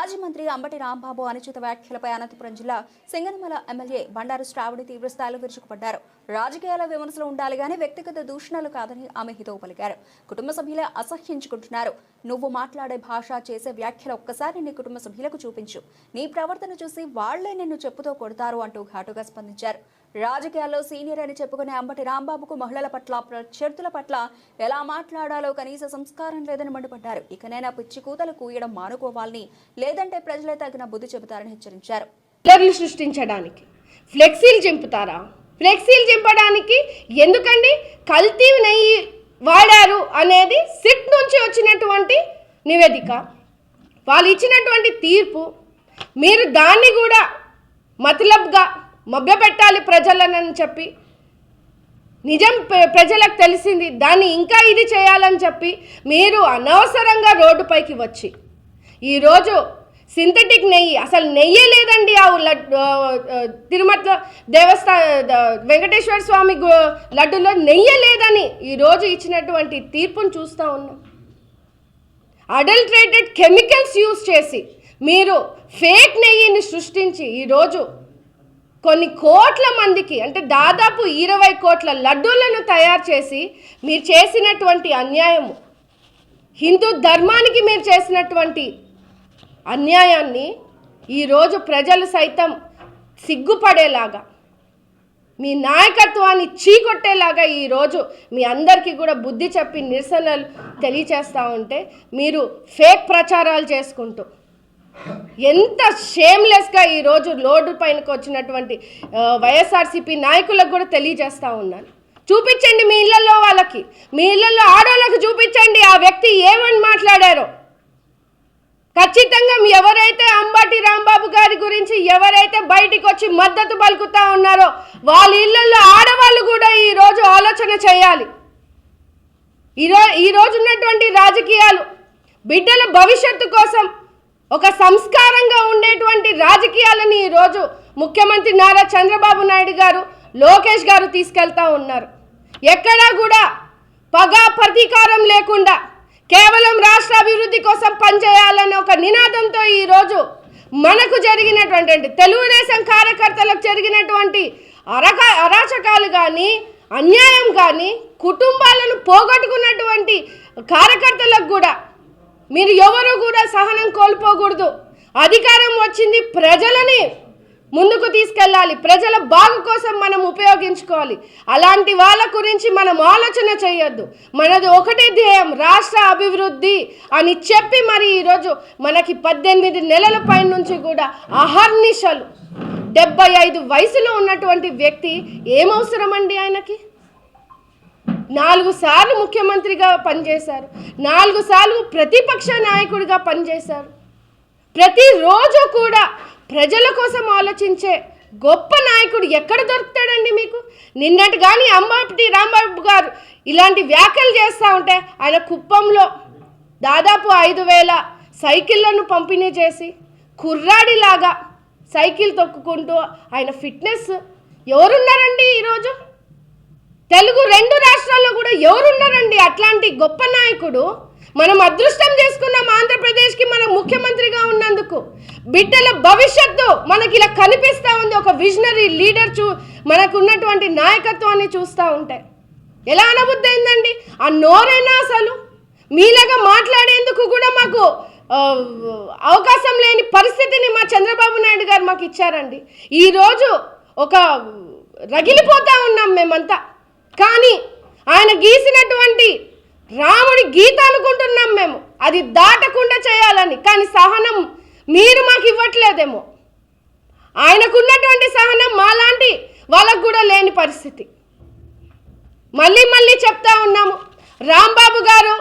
మాజీ మంత్రి అంబటి రాంబాబు అనుచిత వ్యాఖ్యలపై అనంతపురం జిల్లా సింగనమల ఎమ్మెల్యే బండారు శ్రావణి తీవ్రస్థాయిలో విరుచుకుపడ్డారు. రాజకీయాల విమర్శలు ఉండాలి కానీ వ్యక్తిగత దూషణలు కాదని ఆమె హితవు పలికారు. కుటుంబ సభ్యులే అసహ్యించుకుంటున్నారు. నువ్వు మాట్లాడే భాష చేసే వ్యాఖ్యలు ఒక్కసారి నీ కుటుంబ సభ్యులకు చూపించు. నీ ప్రవర్తన చూసి వాళ్ళే నిన్ను చెప్పుతో కొడతారు అంటూ ఘాటుగా స్పందించారు. రాజకీయాల్లో సీనియర్ అని చెప్పుకునే అంబటి రాంబాబుకు మహిళల పట్ల ప్రత్యర్థుల పట్ల ఎలా మాట్లాడాలో కనీస సంస్కారం లేదని మండిపడ్డారు. ఇకనైనా పిచ్చి కూతలు కూయడం మానుకోవాలని లేదంటే ప్రజలే తగిన బుద్ధి చెబుతారని హెచ్చరించారు. పిల్లర్లు సృష్టించడానికి ఫ్లెక్సీలు చెంపుతారా? ఫ్లెక్సీలు చెంపడానికి ఎందుకండి కల్తీ నెయ్యి వాడారు అనేది సిట్ నుంచి వచ్చినటువంటి నివేదిక. వాళ్ళు ఇచ్చినటువంటి తీర్పు మీరు దాన్ని కూడా మతలబ్గా మభ్యపెట్టాలి ప్రజలనని చెప్పి. నిజం ప్ర- ప్రజలకు తెలిసింది దాన్ని ఇంకా ఇది చేయాలని చెప్పి మీరు అనవసరంగా రోడ్డుపైకి వచ్చి. ఈరోజు సింథటిక్ నెయ్యి అసలు నెయ్యే లేదండి ఆ లడ్డు తిరుమల దేవస్థా వెంకటేశ్వర స్వామి లడ్డులో నెయ్యే లేదని ఈరోజు ఇచ్చినటువంటి తీర్పును చూస్తూ ఉన్నాం. అడల్ట్రేటెడ్ కెమికల్స్ యూజ్ చేసి మీరు ఫేక్ నెయ్యిని సృష్టించి ఈరోజు కొన్ని కోట్ల మందికి అంటే దాదాపు ఇరవై కోట్ల లడ్డూలను తయారు చేసి మీరు చేసినటువంటి అన్యాయము హిందూ ధర్మానికి మీరు చేసినటువంటి అన్యాయాన్ని ఈరోజు ప్రజలు సైతం సిగ్గుపడేలాగా మీ నాయకత్వాన్ని చీకొట్టేలాగా ఈరోజు మీ అందరికీ కూడా బుద్ధి చెప్పి నిరసనలు తెలియచేస్తూ ఉంటే మీరు ఫేక్ ప్రచారాలు చేసుకుంటూ ఎంత షేమ్లెస్గా ఈరోజు లోడు పైనకు వచ్చినటువంటి వైఎస్ఆర్సీపీ నాయకులకు కూడా తెలియజేస్తూ ఉన్నాను. చూపించండి మీ ఇళ్ళల్లో వాళ్ళకి. మీ ఇళ్ళల్లో ఆడవాళ్ళకి చూపించండి ఆ వ్యక్తి ఏమని మాట్లాడారో. ఖచ్చితంగా ఎవరైతే అంబాటి రాంబాబు గారి గురించి ఎవరైతే బయటికి వచ్చి మద్దతు పలుకుతా ఉన్నారో వాళ్ళ ఇళ్ళల్లో ఆడవాళ్ళు కూడా ఈరోజు ఆలోచన చేయాలి. ఈరో ఈ రోజు ఉన్నటువంటి రాజకీయాలు బిడ్డల భవిష్యత్తు కోసం ఒక సంస్కారంగా ఉండేటువంటి రాజకీయాలని ఈరోజు ముఖ్యమంత్రి నారా చంద్రబాబు నాయుడు గారు లోకేష్ గారు తీసుకెళ్తా ఉన్నారు. ఎక్కడా కూడా పగ ప్రతీకారం లేకుండా కేవలం రాష్ట్ర అభివృద్ధి కోసం పనిచేయాలనే ఒక నినాదంతో ఈరోజు మనకు జరిగినటువంటి అంటే తెలుగుదేశం కార్యకర్తలకు జరిగినటువంటి అరక అరాచకాలు కానీ అన్యాయం కానీ కుటుంబాలను పోగొట్టుకున్నటువంటి కార్యకర్తలకు కూడా మీరు ఎవరు కూడా సహనం కోల్పోకూడదు. అధికారం వచ్చింది ప్రజలని ముందుకు తీసుకెళ్ళాలి. ప్రజల బాగు కోసం మనం ఉపయోగించుకోవాలి. అలాంటి వాళ్ళ గురించి మనం ఆలోచన చేయొద్దు. మనది ఒకటే ధ్యేయం రాష్ట్ర అభివృద్ధి అని చెప్పి మరి ఈరోజు మనకి పద్దెనిమిది నెలల పైన నుంచి కూడా అహర్నిశలు. డెబ్బై ఐదు వయసులో ఉన్నటువంటి వ్యక్తి ఏమవసరమండి ఆయనకి? నాలుగు సార్లు ముఖ్యమంత్రిగా పనిచేశారు. నాలుగు సార్లు ప్రతిపక్ష నాయకుడిగా పనిచేశారు. ప్రతిరోజు కూడా ప్రజల కోసం ఆలోచించే గొప్ప నాయకుడు ఎక్కడ దొరుకుతాడండి మీకు? నిన్నటి కానీ అమ్మాపతి రాంబాబు గారు ఇలాంటి వ్యాఖ్యలు చేస్తూ ఉంటే ఆయన కుప్పంలో దాదాపు ఐదు వేల సైకిళ్ళను పంపిణీ చేసి కుర్రాడిలాగా సైకిల్ తొక్కుకుంటూ ఆయన ఫిట్నెస్ ఎవరున్నారండి ఈరోజు? తెలుగు రెండు రాష్ట్రాల్లో కూడా ఎవరున్నారండి? అట్లాంటి గొప్ప నాయకుడు. మనం అదృష్టం చేసుకున్నాం ఆంధ్రప్రదేశ్కి మనం ముఖ్యమంత్రిగా ఉన్నందుకు. బిడ్డల భవిష్యత్తు మనకి ఇలా కనిపిస్తూ ఉంది. ఒక విజనరీ లీడర్ చూ మనకు ఉన్నటువంటి నాయకత్వాన్ని చూస్తూ ఉంటే. ఎలా అనబుద్ధి అయిందండి ఆ నోరైనా అసలు? మీలాగా మాట్లాడేందుకు కూడా మాకు అవకాశం లేని పరిస్థితిని మా చంద్రబాబు నాయుడు గారు మాకు ఇచ్చారండి. ఈరోజు ఒక రగిలిపోతూ ఉన్నాం మేమంతా. కానీ ఆయన గీసినటువంటి రాముడి గీత అనుకుంటున్నాం మేము. అది దాటకుండా చేయాలని. కానీ సహనం మీరు మాకు ఇవ్వట్లేదేమో. ఆయనకున్నటువంటి సహనం మాలాంటి వాళ్ళకు కూడా లేని పరిస్థితి. మళ్ళీ మళ్ళీ చెప్తా ఉన్నాము. రాంబాబు గారు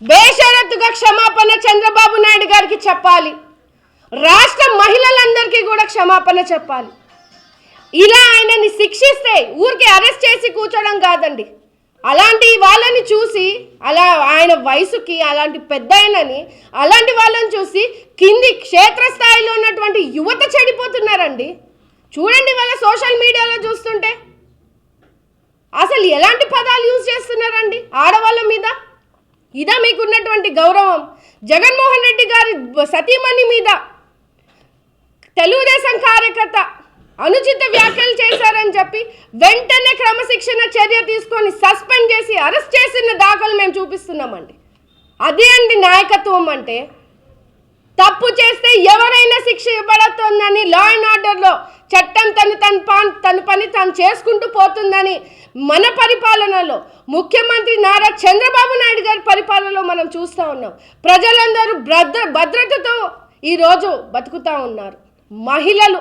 బేషరత్తుగా క్షమాపణ చంద్రబాబు నాయుడు గారికి చెప్పాలి. రాష్ట్ర మహిళలందరికీ కూడా క్షమాపణ చెప్పాలి. ఇలా ఆయనని శిక్షిస్తే ఊరికి అరెస్ట్ చేసి కూర్చోడం కాదండి. అలాంటి వాళ్ళని చూసి అలా ఆయన వయసుకి అలాంటి పెద్ద ఆయనని అలాంటి వాళ్ళని చూసి కింది క్షేత్రస్థాయిలో ఉన్నటువంటి యువత చెడిపోతున్నారండి. చూడండి వాళ్ళ సోషల్ మీడియాలో చూస్తుంటే. అసలు ఎలాంటి పదాలు యూజ్ చేస్తున్నారండి ఆడవాళ్ళ మీద? ఇదా మీకున్నటువంటి గౌరవం. జగన్మోహన్ రెడ్డి గారి సతీమణి మీద. తెలుగుదేశం కార్యకర్త అనుచిత వ్యాఖ్యలు చేశారని చెప్పి వెంటనే క్రమశిక్షణ చర్య తీసుకొని సస్పెండ్ చేసి అరెస్ట్ చేసిన దాఖలు మేము చూపిస్తున్నామండి. అదే అండి నాయకత్వం అంటే. తప్పు చేస్తే ఎవరైనా శిక్ష ఇవ్వబడుతుందని లా అండ్ ఆర్డర్లో చట్టం తను తన పాన్ తన పని తాను చేసుకుంటూ పోతుందని మన పరిపాలనలో ముఖ్యమంత్రి నారా చంద్రబాబు నాయుడు గారి పరిపాలనలో మనం చూస్తూ ఉన్నాం. ప్రజలందరూ భద్ర భద్రతతో ఈరోజు బతుకుతూ ఉన్నారు. మహిళలు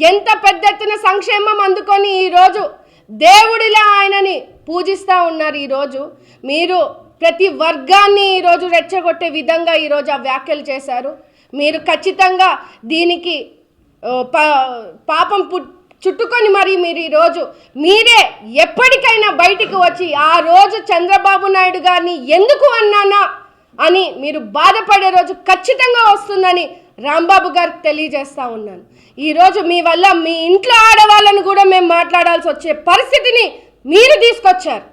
ఎంత పెద్ద ఎత్తున సంక్షేమం అందుకొని ఈరోజు దేవుడిలా ఆయనని పూజిస్తూ ఉన్నారు ఈరోజు మీరు ప్రతి వర్గాన్ని ఈరోజు రెచ్చగొట్టే విధంగా ఈరోజు ఆ వ్యాఖ్యలు చేశారు. మీరు ఖచ్చితంగా దీనికి పా పాపం పు చుట్టుకొని మరి మీరు ఈరోజు మీరే ఎప్పటికైనా బయటికి వచ్చి ఆ రోజు చంద్రబాబు నాయుడు గారిని ఎందుకు అన్నానా అని మీరు బాధపడే రోజు ఖచ్చితంగా వస్తుందని రాంబాబు గారికి తెలియజేస్తా ఉన్నాను. ఈరోజు మీ వల్ల మీ ఇంట్లో ఆడవాళ్ళను కూడా మేము మాట్లాడాల్సి వచ్చే పరిస్థితిని మీరు తీసుకొచ్చారు.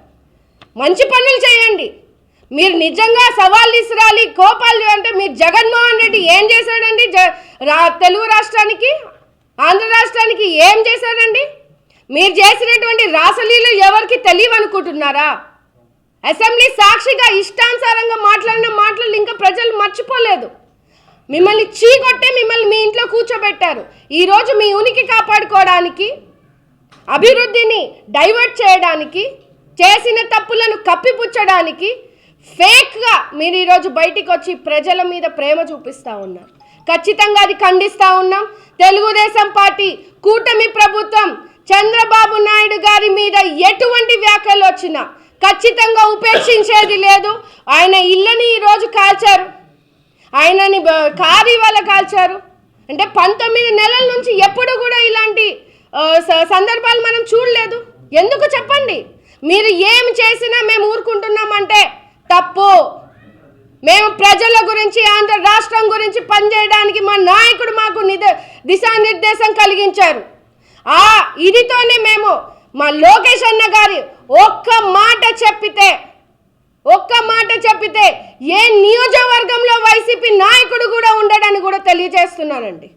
మంచి పనులు చేయండి. మీరు నిజంగా సవాల్ తీసుకురాలి కోపాలు అంటే మీరు జగన్మోహన్ రెడ్డి ఏం చేశాడండి? జ రా తెలుగు రాష్ట్రానికి ఆంధ్ర రాష్ట్రానికి ఏం చేశాడండి? మీరు చేసినటువంటి రాసలీలు ఎవరికి తెలియవనుకుంటున్నారా? అసెంబ్లీ సాక్షిగా ఇష్టానుసారంగా మాట్లాడిన మాటలు ఇంకా ప్రజలు మర్చిపోలేదు. మిమ్మల్ని చీకొట్టే మిమ్మల్ని మీ ఇంట్లో కూర్చోబెట్టారు. ఈరోజు మీ ఉనికి కాపాడుకోవడానికి అభివృద్ధిని డైవర్ట్ చేయడానికి చేసిన తప్పులను కప్పిపుచ్చడానికి ఫేక్గా మీరు ఈరోజు బయటికి వచ్చి ప్రజల మీద ప్రేమ చూపిస్తూ ఉన్నారు. ఖచ్చితంగా అది ఖండిస్తూ ఉన్నాం. తెలుగుదేశం పార్టీ కూటమి ప్రభుత్వం చంద్రబాబు నాయుడు గారి మీద ఎటువంటి వ్యాఖ్యలు వచ్చినా ఖచ్చితంగా ఉపేక్షించేది లేదు. ఆయన ఇళ్ళని ఈరోజు కాల్చారు. ఆయనని కారు ఇవాళ కాల్చారు. అంటే పంతొమ్మిది నెలల నుంచి ఎప్పుడు కూడా ఇలాంటి స- సందర్భాలు మనం చూడలేదు. ఎందుకు చెప్పండి? మీరు ఏం చేసినా మేము ఊరుకుంటున్నామంటే తప్పు. మేము ప్రజల గురించి ఆంధ్ర రాష్ట్రం గురించి పనిచేయడానికి మా నాయకుడు మాకు నిద దిశానిర్దేశం కలిగించారు. ఆ ఇదితోనే మేము మా లోకేష్ అన్న గారి ఒక్క మాట చెప్పితే ఒక్క మాట చెప్పితే ఏ నియోజకవర్గంలో వైసీపీ నాయకుడు కూడా ఉండడని కూడా తెలియజేస్తున్నానండి.